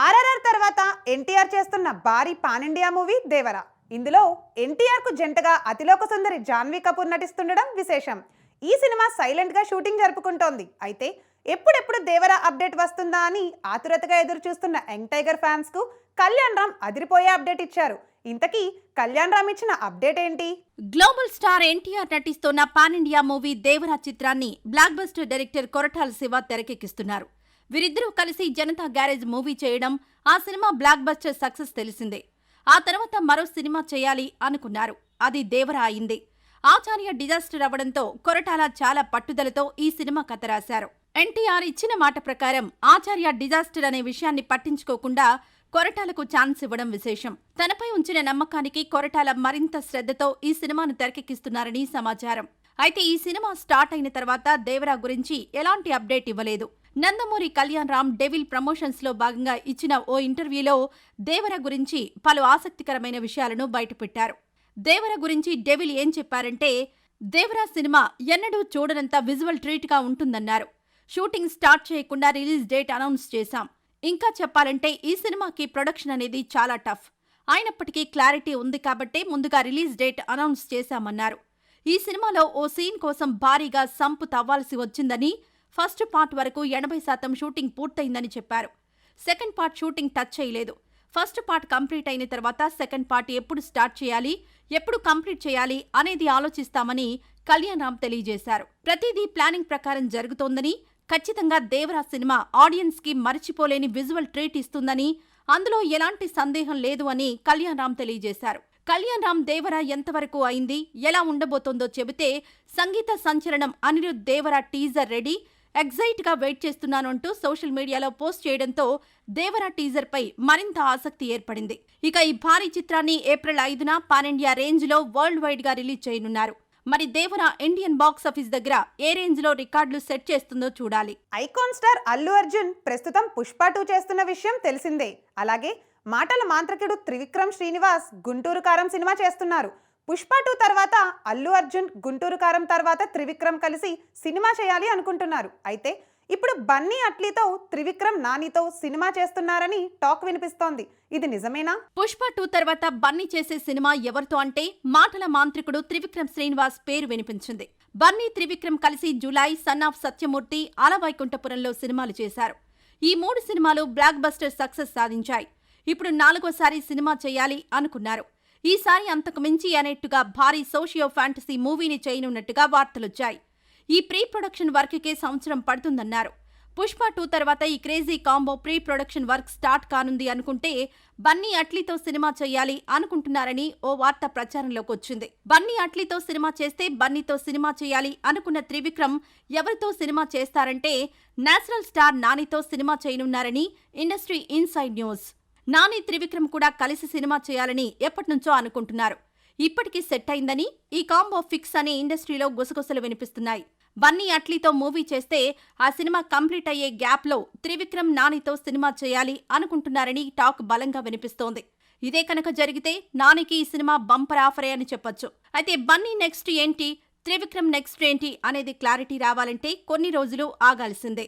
ఆర్ఆర్ఆర్ తర్వాత ఎన్టీఆర్ చేస్తున్న భారీ పాన్ ఇండియా మూవీ దేవరా. ఇందులో ఎన్టీఆర్కు జంటగా అతిలోక సుందరి జాన్వీ కపూర్ నటిస్తుండడం విశేషం. ఈ సినిమా సైలెంట్గా షూటింగ్ జరుపుకుంటోంది. అయితే ఎప్పుడెప్పుడు దేవరా అప్డేట్ వస్తుందా అని ఆతురతగా ఎదురు చూస్తున్న యంగ్ టైగర్ ఫ్యాన్స్కు కళ్యాణ్ రామ్ అదిరిపోయే అప్డేట్ ఇచ్చారు. ఇంతకీ కళ్యాణ్ రామ్ ఇచ్చిన అప్డేట్ ఏంటి? గ్లోబల్ స్టార్ ఎన్టీఆర్ నటిస్తున్న పాన్ ఇండియా మూవీ దేవరా చిత్రాన్ని blockbuster director Koratala Siva తెరకెక్కిస్తున్నారు. వీరిద్దరూ కలిసి జనతా గ్యారేజ్ మూవీ చేయడం ఆ సినిమా బ్లాక్ బస్టర్ సక్సెస్ తెలిసిందే. ఆ తర్వాత మరో సినిమా చేయాలి అనుకున్నారు. అది దేవరా అయింది. ఆచార్య డిజాస్టర్ అవ్వడంతో కొరటాల చాలా పట్టుదలతో ఈ సినిమా కథ రాశారు. ఎన్టీఆర్ ఇచ్చిన మాట ప్రకారం ఆచార్య డిజాస్టర్ అనే విషయాన్ని పట్టించుకోకుండా కొరటాలకు ఛాన్స్ ఇవ్వడం విశేషం. తనపై ఉంచిన నమ్మకానికి కొరటాల మరింత శ్రద్ధతో ఈ సినిమాను తెరకెక్కిస్తున్నారని సమాచారం. అయితే ఈ సినిమా స్టార్ట్ అయిన తర్వాత దేవరా గురించి ఎలాంటి అప్డేట్ ఇవ్వలేదు. నందమూరి కళ్యాణ్ రామ్ డెవిల్ ప్రమోషన్స్లో భాగంగా ఇచ్చిన ఓ ఇంటర్వ్యూలో దేవర గురించి పలు ఆసక్తికరమైన విషయాలను బయటపెట్టారు. దేవర గురించి డెవిల్ ఏం చెప్పారంటే దేవరా సినిమా ఎన్నడూ చూడనంత విజువల్ ట్రీట్గా ఉంటుందన్నారు. షూటింగ్ స్టార్ట్ చేయకుండా రిలీజ్ డేట్ అనౌన్స్ చేశాం. ఇంకా చెప్పాలంటే ఈ సినిమాకి ప్రొడక్షన్ అనేది చాలా టఫ్. అయినప్పటికీ క్లారిటీ ఉంది కాబట్టే ముందుగా రిలీజ్ డేట్ అనౌన్స్ చేశామన్నారు. ఈ సినిమాలో ఓ సీన్ కోసం భారీగా సంపు తవ్వాల్సి వచ్చిందని ఫస్ట్ పార్ట్ వరకు ఎనభై శాతం షూటింగ్ పూర్తయిందని చెప్పారు. సెకండ్ పార్ట్ షూటింగ్ టచ్ చేయలేదు. ఫస్ట్ పార్ట్ కంప్లీట్ అయిన తర్వాత సెకండ్ పార్ట్ ఎప్పుడు స్టార్ట్ చేయాలి ఎప్పుడు కంప్లీట్ చేయాలి అనేది ఆలోచిస్తామని కళ్యాణ్ రామ్ తెలియజేశారు. ప్రతిదీ ప్లానింగ్ ప్రకారం జరుగుతోందని ఖచ్చితంగా దేవరా సినిమా ఆడియన్స్కి మరిచిపోలేని విజువల్ ట్రీట్ ఇస్తుందని అందులో ఎలాంటి సందేహం లేదు అని కళ్యాణ్ రామ్ తెలియజేశారు. కళ్యాణ్ రామ్ దేవరా ఎంతవరకు అయింది ఎలా ఉండబోతోందో చెబితే సంగీత సంచలనం అనిరుద్ దేవరా టీజర్ రెడీ ఎగ్జైట్గా వెయిట్ చేస్తున్నానంటూ సోషల్ మీడియాలో పోస్ట్ చేయడంతో దేవర టీజర్పై మరింత ఆసక్తి ఏర్పడింది. ఇక ఈ భారీ చిత్రాన్ని ఏప్రిల్ ఐదున పానిండియా ఇండియా వరల్డ్ వైడ్గా రిలీజ్ చేయనున్నారు. మరి దేవర ఇండియన్ బాక్స్ ఆఫీస్ దగ్గర ఏ రేంజ్లో రికార్డులు సెట్ చేస్తుందో చూడాలి. ఐకాన్ స్టార్ అల్లు అర్జున్ ప్రస్తుతం పుష్ప టూ చేస్తున్న విషయం తెలిసిందే. అలాగే మాటల మాంత్రికుడు త్రివిక్రమ్ శ్రీనివాస్ గుంటూరు కారం సినిమా చేస్తున్నారు. పుష్ప టూ తర్వాత అల్లు అర్జున్ గుంటూరు కారం తర్వాత త్రివిక్రమ్ కలిసి సినిమా చేయాలి అనుకుంటున్నారు. అయితే ఇప్పుడు బన్నీ అట్లీతో త్రివిక్రమ్ నానితో సినిమా చేస్తున్నారని టాక్ వినిపిస్తోంది. ఇది నిజమేనా? పుష్ప టూ తర్వాత బన్నీ చేసే సినిమా ఎవరితో అంటే మాటల మాంత్రికుడు త్రివిక్రమ్ శ్రీనివాస్ పేరు వినిపించింది. బన్నీ త్రివిక్రమ్ కలిసి జూలై సన్ ఆఫ్ సత్యమూర్తి అలవైకుంఠపురంలో సినిమాలు చేశారు. ఈ మూడు సినిమాలు బ్లాక్ బస్టర్ సక్సెస్ సాధించాయి. ఇప్పుడు నాలుగోసారి సినిమా చేయాలి అనుకున్నారు. ఈసారి అంతకు మించి అనేట్టుగా భారీ సోషియో ఫ్యాంటసీ మూవీని చేయనున్నట్టుగా వార్తలొచ్చాయి. ఈ ప్రీ ప్రొడక్షన్ వర్క్కే సంవత్సరం పడుతుందన్నారు. పుష్ప టూ తర్వాత ఈ crazy combo pre production work start కానుంది అనుకుంటే బన్నీ అట్లీతో సినిమా చేయాలి అనుకుంటున్నారని ఓ వార్త ప్రచారంలోకి వచ్చింది బన్నీ అట్లీతో సినిమా చేస్తే బన్నీతో సినిమా చేయాలి అనుకున్న త్రివిక్రమ్ ఎవరితో సినిమా చేస్తారంటే నేషనల్ స్టార్ నానితో cinema చేయనున్నారని industry inside news. Nani Trivikram కూడా కలిసి సినిమా చేయాలని ఎప్పటినుంచో అనుకుంటున్నారు. ఇప్పటికీ సెట్ అయిందని ఈ కాంబో ఫిక్స్ అనే ఇండస్ట్రీలో గుసగుసలు వినిపిస్తున్నాయి. బన్నీ అట్లీతో మూవీ చేస్తే ఆ సినిమా కంప్లీట్ అయ్యే గ్యాప్లో త్రివిక్రమ్ నానితో సినిమా చేయాలి అనుకుంటున్నారని టాక్ బలంగా వినిపిస్తోంది. ఇదే కనుక జరిగితే నానికి ఈ సినిమా బంపర్ ఆఫరే అని చెప్పొచ్చు. అయితే బన్నీ నెక్స్ట్ ఏంటి? త్రివిక్రమ్ నెక్స్ట్ ఏంటి? అనేది క్లారిటీ రావాలంటే కొన్ని రోజులు ఆగాల్సిందే.